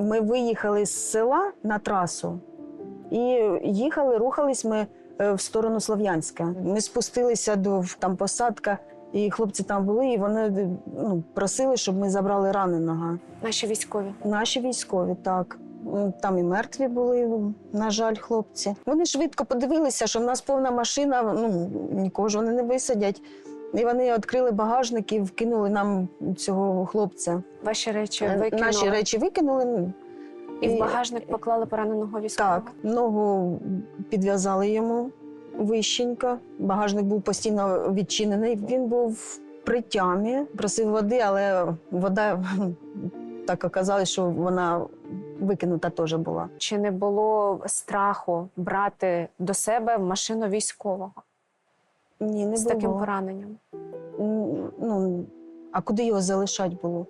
Ми виїхали з села на трасу і їхали, рухались ми е, в сторону Слов'янська. Ми спустилися до там посадка, і хлопці там були, і вони ну, просили, щоб ми забрали раненого. Наші військові. Наші військові, так. Там і мертві були, на жаль, хлопці. Вони швидко подивилися, що в нас повна машина, ну нікого ж вони не висадять. І вони відкрили багажник і вкинули нам цього хлопця. Ваші речі Е, викинули. Наші речі викинули. І в багажник поклали пораненого військового. Так, ногу підв'язали йому вищенько. Багажник був постійно відчинений. Він був при тямі, просив води, але вода так оказалось, що вона викинута теж була. Чи не було страху брати до себе машину військового Ні, не з було. таким пораненням? Ну, а куди його залишати було?